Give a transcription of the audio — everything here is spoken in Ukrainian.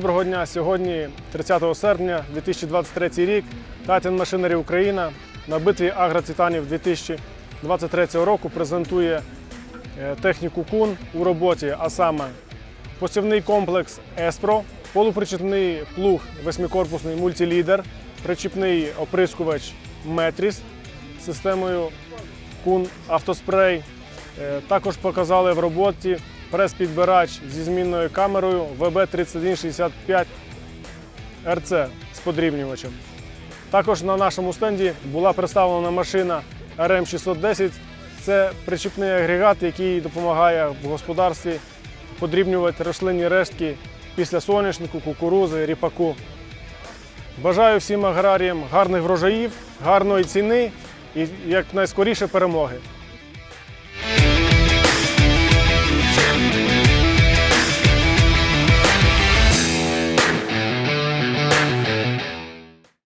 Доброго дня! Сьогодні, 30 серпня 2023 рік, Titan Machinery Україна на битві агроцитанів 2023 року презентує е, техніку Кун у роботі, а саме посівний комплекс Еспро, полупричіпний плуг восьмикорпусний мультилідер, причіпний оприскувач Метріс з системою Кун Автоспрей. Е, Також показали в роботі прес-підбирач зі змінною камерою VB3165 RC з подрібнювачем. Також на нашому стенді була представлена машина RM610. Це причіпний агрегат, який допомагає в господарстві подрібнювати рослинні рештки після соняшнику, кукурузи, ріпаку. Бажаю всім аграріям гарних врожаїв, гарної ціни і якнайскоріше перемоги.